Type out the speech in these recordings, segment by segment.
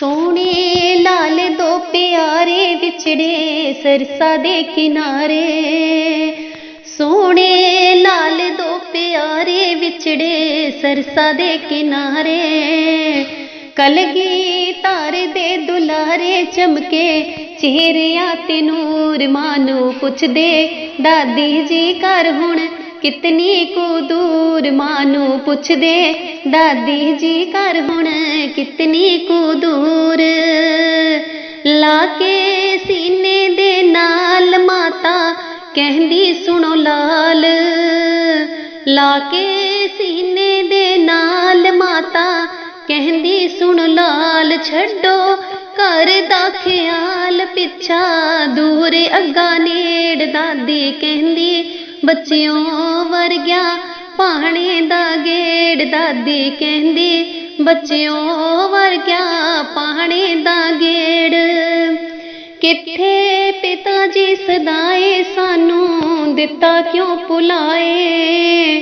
ਸੋਹਣੇ ਲਾਲ ਦੋ ਪਿਆਰੇ ਵਿਛੜੇ ਸਰਸਾ ਦੇ ਕਿਨਾਰੇ। ਸੋਹਣੇ ਲਾਲ ਦੋ ਪਿਆਰੇ ਵਿਛੜੇ ਸਰਸਾ ਦੇ ਕਿਨਾਰੇ। ਕਲਗੀ ਤਾਰ ਦੇ ਦੁਲਾਰੇ ਚਮਕੇ ਚਿਹਰਿਆਂ ਤੇ ਨੂਰ ਮਾਨੂੰ ਪੁੱਛਦੇ, ਦਾਦੀ ਜੀ, ਘਰ ਹੁਣ ਕਿਤਨੀ ਕੁ ਦੂਰ ਮਾਨੂੰ ਪੁੱਛਦੇ, ਦਾਦੀ ਜੀ ਘਰ ਹੁਣ ਕਿਤਨੀ ਕੁ ਦੂਰ? ਲਾ ਕੇ ਸੀਨੇ ਦੇ ਨਾਲ ਮਾਤਾ ਕਹਿੰਦੀ ਸੁਣੋ ਲਾਲ। ਲਾ ਕੇ ਸੀਨੇ ਦੇ ਨਾਲ ਮਾਤਾ ਕਹਿੰਦੀ ਸੁਣ ਲਾਲ। ਛੱਡੋ ਘਰ ਦਾ ਖਿਆਲ ਪਿੱਛਾ ਦੂਰ, ਅੱਗਾ ਨੇੜ ਦਾਦੀ ਕਹਿੰਦੀ ਬੱਚਿਓ ਵਰਗਿਆ ਪਾਣੀ ਦਾ ਗੇੜ ਦਾਦੀ ਕਹਿੰਦੀ, ਬੱਚਿਓ ਵਰਗਿਆ ਪਾਣੀ ਦਾ ਗੇੜ। ਕਿੱਥੇ ਪਿਤਾ ਜੀ ਸਦਾਏ ਸਾਨੂੰ ਦਿੱਤਾ ਕਿਉਂ ਭੁਲਾਏ?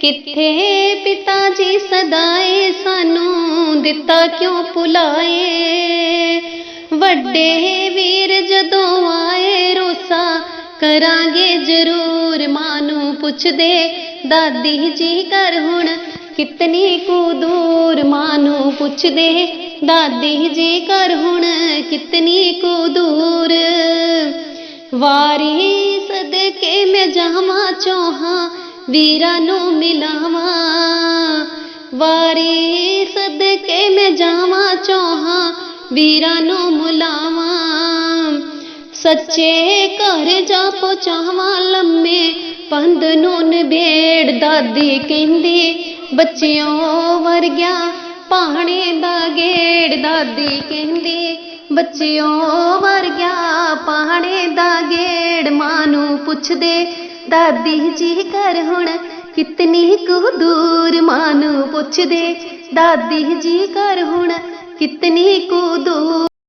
ਕਿੱਥੇ ਪਿਤਾ ਜੀ ਸਦਾਏ ਸਾਨੂੰ ਦਿੱਤਾ ਕਿਉਂ ਭੁਲਾਏ? ਵੱਡੇ ਵੀਰ ਜਦੋਂ ਆਏ ਕਰਾਂਗੇ ਜ਼ਰੂਰ ਮਾਂ ਨੂੰ ਪੁੱਛਦੇ, ਦਾਦੀ ਜੀ ਘਰ ਹੁਣ ਕਿਤਨੀ ਕੁ ਦੂਰ? ਮਾਂ ਨੂੰ ਪੁੱਛਦੇ, ਦਾਦੀ ਜੀ ਘਰ ਹੁਣ ਕਿਤਨੀ ਕੁ ਦੂਰ? ਵਾਰੀ ਸਦਕੇ ਮੈਂ ਜਾਵਾਂ ਚੋਹਾਂ, ਵੀਰਾਂ ਨੂੰ ਮਿਲਾਵਾਂ। ਵਾਰੀ ਸਦਕੇ ਮੈਂ ਜਾਵਾਂ ਚੋਹਾਂ, ਵੀਰਾਂ ਨੂੰ ਮੁਲਾਵਾਂ। ਸੱਚੇ ਘਰ ਜਾ ਪਹੁੰਚਾਵਾਂ ਲੰਮੇ, ਪੰਧ ਨੂੰ ਨਿਬੇੜ ਦਾਦੀ ਕਹਿੰਦੀ, ਬੱਚਿਓ ਵਰਗਿਆ ਪਾਣੇ ਦਾ ਗੇੜ ਦਾਦੀ ਕਹਿੰਦੀ, ਬੱਚਿਓ ਵਰਗਿਆ ਪਾਣੇ ਦਾ ਗੇੜ ਮਾਂ ਨੂੰ ਪੁੱਛਦੇ, ਦਾਦੀ ਜੀ ਘਰ ਹੁਣ ਕਿਤਨੀ ਕੁ ਦੂਰ? ਮਾਂ ਨੂੰ ਪੁੱਛਦੇ, ਦਾਦੀ ਜੀ ਘਰ ਹੁਣ ਕਿਤਨੀ ਕੁ ਦੂਰ?